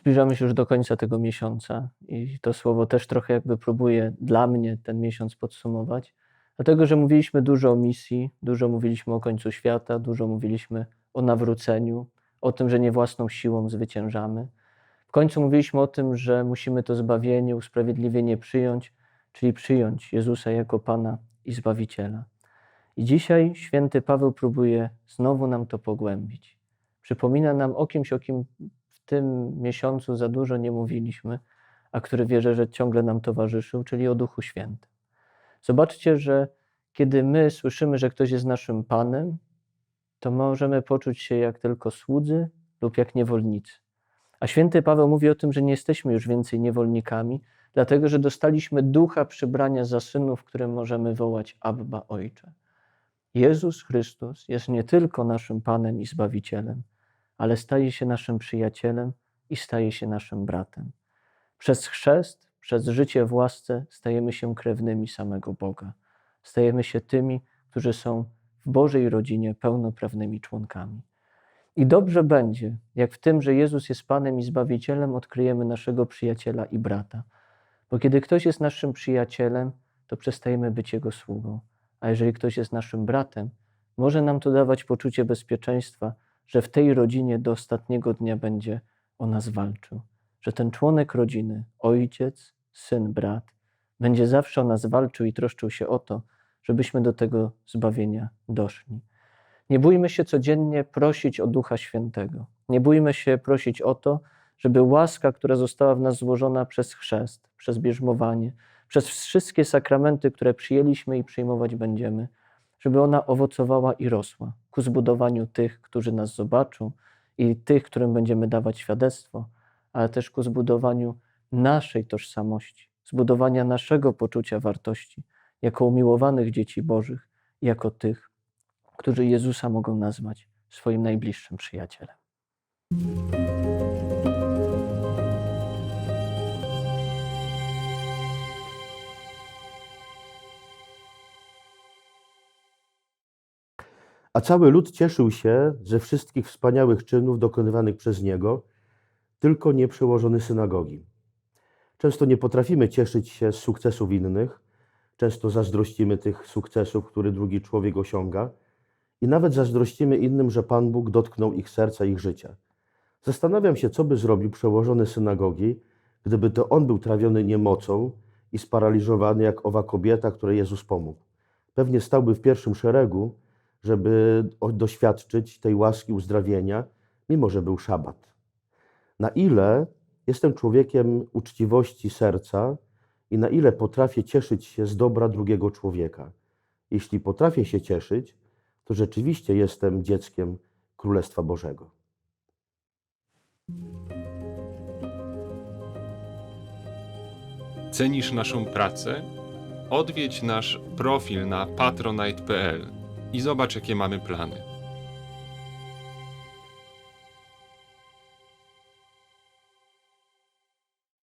Zbliżamy się już do końca tego miesiąca i to słowo też trochę jakby próbuje dla mnie ten miesiąc podsumować, dlatego że mówiliśmy dużo o misji, dużo mówiliśmy o końcu świata, dużo mówiliśmy o nawróceniu, o tym, że nie własną siłą zwyciężamy. W końcu mówiliśmy o tym, że musimy to zbawienie, usprawiedliwienie przyjąć, czyli przyjąć Jezusa jako Pana i Zbawiciela. I dzisiaj święty Paweł próbuje znowu nam to pogłębić. Przypomina nam o kimś, o kim tym miesiącu za dużo nie mówiliśmy, a który wierzę, że ciągle nam towarzyszył, czyli o Duchu Świętym. Zobaczcie, że kiedy my słyszymy, że ktoś jest naszym Panem, to możemy poczuć się jak tylko słudzy lub jak niewolnicy. A święty Paweł mówi o tym, że nie jesteśmy już więcej niewolnikami, dlatego że dostaliśmy ducha przybrania za synów, którym możemy wołać Abba Ojcze. Jezus Chrystus jest nie tylko naszym Panem i Zbawicielem, ale staje się naszym przyjacielem i staje się naszym bratem. Przez chrzest, przez życie w łasce stajemy się krewnymi samego Boga. Stajemy się tymi, którzy są w Bożej rodzinie pełnoprawnymi członkami. I dobrze będzie, jak w tym, że Jezus jest Panem i Zbawicielem, odkryjemy naszego przyjaciela i brata. Bo kiedy ktoś jest naszym przyjacielem, to przestajemy być Jego sługą. A jeżeli ktoś jest naszym bratem, może nam to dawać poczucie bezpieczeństwa, że w tej rodzinie do ostatniego dnia będzie o nas walczył. Że ten członek rodziny, ojciec, syn, brat, będzie zawsze o nas walczył i troszczył się o to, żebyśmy do tego zbawienia doszli. Nie bójmy się codziennie prosić o Ducha Świętego. Nie bójmy się prosić o to, żeby łaska, która została w nas złożona przez chrzest, przez bierzmowanie, przez wszystkie sakramenty, które przyjęliśmy i przyjmować będziemy, żeby ona owocowała i rosła ku zbudowaniu tych, którzy nas zobaczą i tych, którym będziemy dawać świadectwo, ale też ku zbudowaniu naszej tożsamości, zbudowania naszego poczucia wartości jako umiłowanych dzieci Bożych, jako tych, którzy Jezusa mogą nazwać swoim najbliższym przyjacielem. A cały lud cieszył się ze wszystkich wspaniałych czynów dokonywanych przez niego, tylko nie przełożony synagogi. Często nie potrafimy cieszyć się z sukcesów innych, często zazdrościmy tych sukcesów, które drugi człowiek osiąga, i nawet zazdrościmy innym, że Pan Bóg dotknął ich serca, ich życia. Zastanawiam się, co by zrobił przełożony synagogi, gdyby to on był trawiony niemocą i sparaliżowany jak owa kobieta, której Jezus pomógł. Pewnie stałby w pierwszym szeregu, żeby doświadczyć tej łaski uzdrowienia, mimo że był szabat. Na ile jestem człowiekiem uczciwości serca i na ile potrafię cieszyć się z dobra drugiego człowieka. Jeśli potrafię się cieszyć, to rzeczywiście jestem dzieckiem Królestwa Bożego. Cenisz naszą pracę? Odwiedź nasz profil na patronite.pl i zobacz, jakie mamy plany.